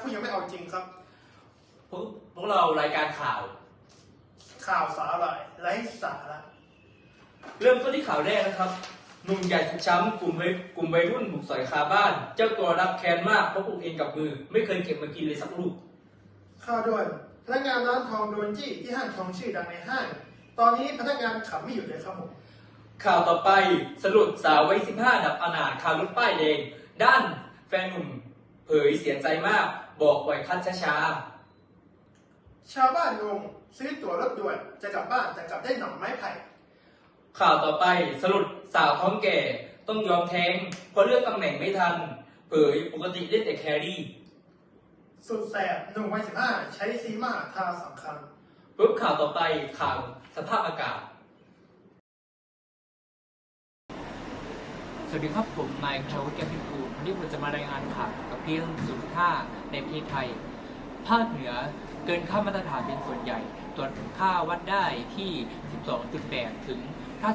ผู้ยังไม่เอาจริงครับ พวกพวกเรารายการข่าว ข่าวสาหร่ายไร้สาระเริ่มต้นที่ข่าวแรกนะครับหนุ่มใหญ่ช้ำกลุ่มวัยกลุ่มวัยรุ่นบุกสอยคาบ้าน เจ้าตัวรับแค้นมากเพราะปลูกเองกับมือ ไม่เคยเก็บมากินเลยสักลูก ข่าวด่วนพนักงานร้านทองโดนจี้ที่ห้างทองชื่อดังในห้าง ตอนนี้พนักงานขับไม่หยุดเลยครับผมข่าวต่อไปสรุปสาววัย15 ดับอนาถคารถป้ายแดงด้าน แฟนหนุ่มเผยเสียใจมากบอกปล่อยคัดช้าชาวบ้านงงซื้อตั๋วรถด่วนจะกลับบ้านแต่กลับได้หน่อไม้ไผ่ ๆข่าวต่อไปสรุปสาวท้องแก่ต้องยอมแท้งเพราะเลือกตำแหน่งไม่ทัน เผยปกติเล่นแต่แครี่สุดแสบหนุ่มวัยสิบห้าใช้ซีมาทาสำคัญ ปุ๊บข่าวต่อไปข่าวสภาพอากาศ สวัสดีครับผมนายชาวแก้วพิบูลวันนี้ผมจะมารายงานข่าวกับเพียงศูนย์ห้าในประเทศไทย ภาคเหนือเกินค่ามาตรฐานเป็นส่วนใหญ่ ตรวจค่าวัดได้ที่ 12.8 ถึง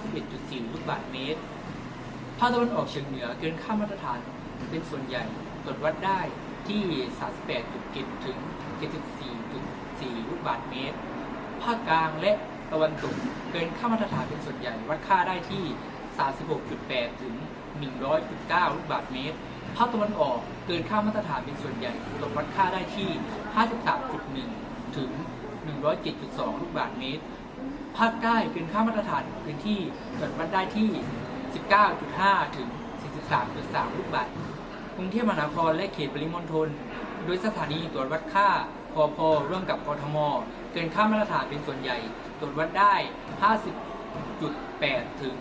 91.4 ลูกบาศก์เมตร ภาคตะวันออกเฉียงเหนือเกินค่ามาตรฐานเป็นส่วนใหญ่ ตรวจวัดได้ที่ 38.7 ถึง 74.4 ลูกบาศก์เมตร ภาคกลางและตะวันตกเกินค่ามาตรฐานเป็นส่วนใหญ่ วัดค่าได้ที่ 36.8 ถึง 100.9 ลูกบาศก์เมตร ภาคตะวันออกเกินค่ามาตรฐานเป็นส่วนใหญ่ตรวจวัดค่าได้ที่ 53.1 ถึง 107.2 ลูกบาศก์เมตร ภาคใต้เกินค่ามาตรฐานพื้นที่ตรวจวัดได้ที่ 19.5 ถึง 43.3 ลูกบาศก์กรุงเทพมหานครและเขตปริมณฑล โดยสถานีตรวจวัดค่าพอพอร่วมกับกทม เกินค่ามาตรฐานเป็นส่วนใหญ่ ตรวจวัดได้ 50.8 ถึง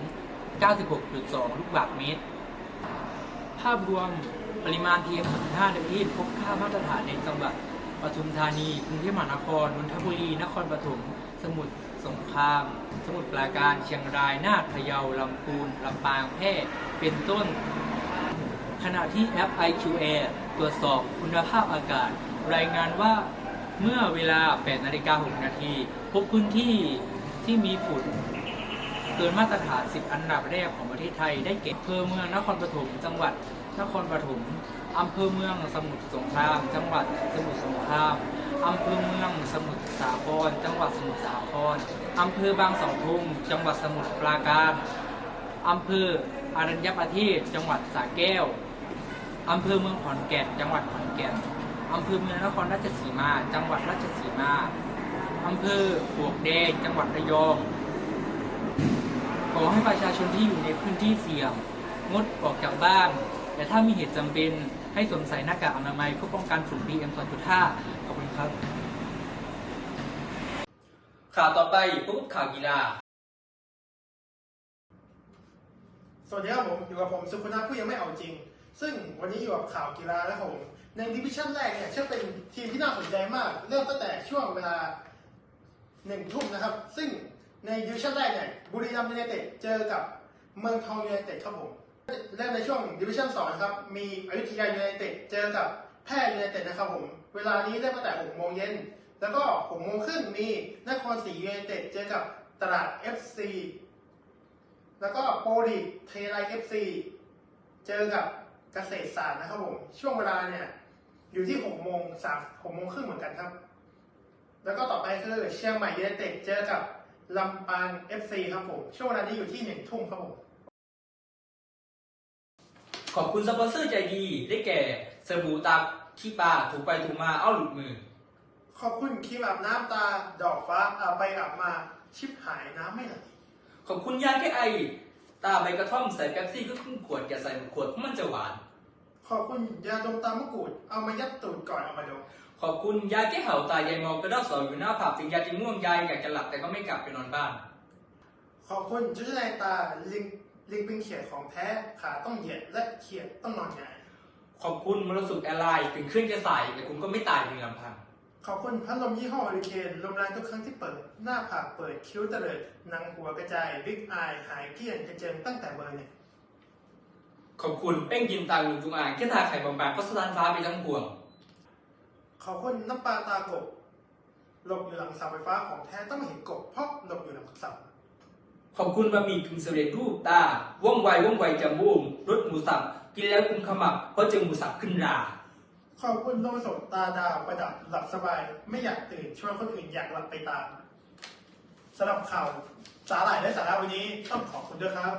96.2 ลูกบาศก์เมตร ภาพรวมปริมาณ PM 2.5ในประเทศพบค่ามาตรฐานในจังหวัดปทุมธานี กรุงเทพมหานคร นนทบุรี นครปฐม สมุทรสงคราม สมุทรปราการ เชียงราย นาฏพะเยา ลำพูน ลำปาง แพร่ เป็นต้น ขณะที่แอป IQA ตรวจสอบคุณภาพอากาศ รายงานว่าเมื่อเวลา 8 นาฬิกา 6 นาที พบพื้นที่ที่มีฝุ่น เกินมาตรฐาน 10 อันดับแรกของประเทศไทยได้แก่อำเภอเมืองนครปฐมจังหวัดนครปฐมอำเภอเมืองสมุทรสงคราม จังหวัดสมุทรสงครามอำเภอเมืองสมุทรสาคร จังหวัดสมุทรสาครอำเภอบางเสาธงจังหวัดสมุทรปราการอำเภออารัญญประเทศ จังหวัดสระแก้วอำเภอเมืองขอนแก่น จังหวัดขอนแก่นอำเภอเมืองนครราชสีมา จังหวัดราชสีมาอำเภอปวกแดง จังหวัดระยอง ขอให้ประชาชนที่อยู่ในพื้นที่เสี่ยง งดออกจากบ้าน แต่ถ้ามีเหตุจำเป็นให้สวมใส่หน้ากากอนามัยเพื่อป้องกันฝุ่น PM 2.5 ขอบคุณครับ ข่าวต่อไปปุ๊บข่าวกีฬา สวัสดีครับผมอยู่กับผมสุคุณาผู้ยังไม่เอาจริง ซึ่งวันนี้อยู่กับข่าวกีฬาแล้วครับผม ในดิวิชั่นแรกเนี่ยเชื่อเป็นทีมที่น่าสนใจมาก เริ่มตั้งแต่ช่วงเวลาหนึ่งทุ่มนะครับ ซึ่ง ในดิวิชั่นแรกเนี่ยบุรีรัมย์ยูไนเต็ดเจอกับเมืองทองยูไนเต็ดครับผมเริ่มในช่วงดิวิชั่นสองครับมีอยุธยายูไนเต็ดเจอกับแพร่ยูไนเต็ดนะครับผมเวลานี้เริ่มตั้งแต่หกโมงเย็นแล้วก็หกโมงครึ่งมีนครศรียูไนเต็ดเจอกับตลาด FC แล้วก็โปรลีเทไลเอฟซีเจอกับเกษตรศาสตร์นะครับผมช่วงเวลาเนี่ยอยู่ที่หกโมงสามหกโมงครึ่งเหมือนกันครับ แล้วก็ต่อไปคือเชียงใหม่ยูไนเต็ดเจอกับ ลำปางเอฟซีครับผม ช่วงเวลานี้อยู่ที่หนึ่งทุ่มครับผม ขอบคุณสปอนเซอร์ใจดี ได้แก่สบู่ตักขี้ปลาถูกไปถูกมาเอ้าหลุดมือ ขอบคุณครีมอาบน้ำตาดอกฟ้าอาบไปอาบมาชิบหายน้ำไม่ไหลขอบคุณยาแก้ไอ ตาใบกระท่อมใส่แป๊บซี่ก็ครึ่งขวดแกใส่หมดขวดเพราะมันจะหวาน ขอบคุณยาดมตามะกรูด เอามายัดตูดก่อนเอามาดม ขอบคุณยาแก้เห่าตายายมองกระดอกสองอยู่หน้าผับถึงยาจะง่วงยายอยากจะหลับแต่ก็ไม่กลับไปนอนบ้าน ขอบคุณชุดชั้นในตาลิงลิงเป็นเขียดของแท้ขาต้องเหยียดและเขียดต้องนอนหงายขอบคุณมรสุมแอร์ไลน์ถึงเครื่องจะใส่แต่คุณก็ไม่ตายเพียงลำพัง ขอบคุณพัดลมยี่ห้ออริเคนลมแรงทุกครั้งที่เปิด หน้าผากเปิดคิ้วเตลิดหนังหัวกระจายบิ๊กอายหายเกลี้ยงกระเจิงตั้งแต่เบอร์เนี่ยขอบคุณเป้งกินตังลุงจุงอางแค่ทาไข่บางๆก็สะท้านฟ้าไปทั้งพวง ขอบคุณน้ำปลาตากบหลบอยู่หลังเสาไฟฟ้าของแท้ต้องไม่เห็นกบเพราะหลบอยู่หลังเสาขอบคุณบะหมี่กึ่งสำเร็จรูปตาว่องไวว่องไวจำบูมรสหมูสับกินแล้วคุมขมับเพราะเจอหมูสับขึ้นราขขอบคุณโลกสดตาดาวประดับหลับสบาย ไม่อยากตื่นชวนคนอื่นอยากหลับไปตามสำหรับข่าวสาหร่ายและสาระวันนี้ต้องขอบคุณด้วยครับ